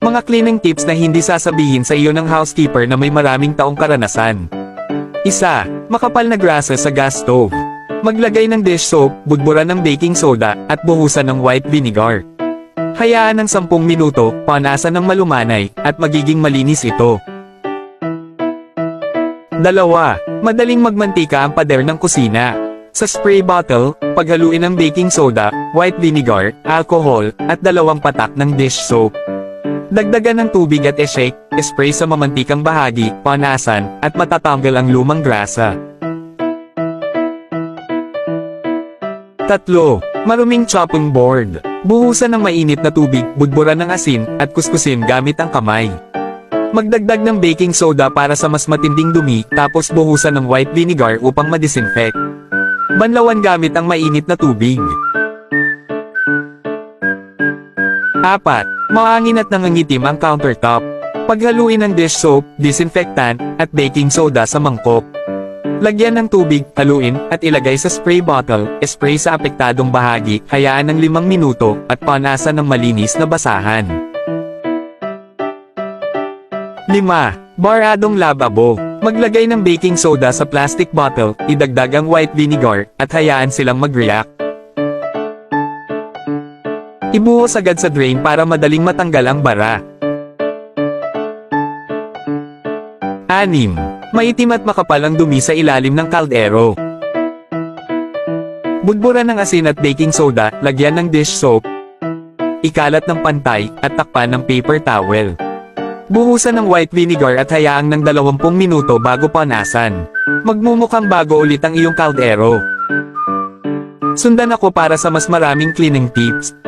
Mga cleaning tips na hindi sasabihin sa iyo ng housekeeper na may maraming taong karanasan. Isa, makapal na grasa sa gas stove. Maglagay ng dish soap, budburan ng baking soda, at buhusan ng white vinegar. Hayaan ng 10 minuto, panasan ng malumanay, at magiging malinis ito. Dalawa, madaling magmantika ang pader ng kusina. Sa spray bottle, paghaluin ng baking soda, white vinegar, alcohol, at dalawang patak ng dish soap. Dagdagan ng tubig at e-shake, spray sa mamantikang bahagi, panasan, at matatanggal ang lumang grasa. Tatlo, maruming chopping board. Buhusan ng mainit na tubig, budburan ng asin, at kuskusin gamit ang kamay. Magdagdag ng baking soda para sa mas matinding dumi, tapos buhusan ng white vinegar upang ma-disinfect. Banlawan gamit ang mainit na tubig. Apat, maangin at nangangitim ang countertop. Paghaluin ng dish soap, disinfectant, at baking soda sa mangkok. Lagyan ng tubig, haluin, at ilagay sa spray bottle, spray sa apektadong bahagi, hayaan ng 5 minuto, at panasan ng malinis na basahan. 5. Baradong lababo. Maglagay ng baking soda sa plastic bottle, idagdag ang white vinegar, at hayaan silang mag-react. Ibuhos agad sa drain para madaling matanggal ang bara. 6. Maitim at makapal ang dumi sa ilalim ng kaldero. Budburan ng asin at baking soda, lagyan ng dish soap. Ikalat ng pantay, at takpan ng paper towel. Buhusan ng white vinegar at hayaang ng 20 minuto bago panasan. Magmumukhang bago ulit ang iyong kaldero. Sundan ako para sa mas maraming cleaning tips.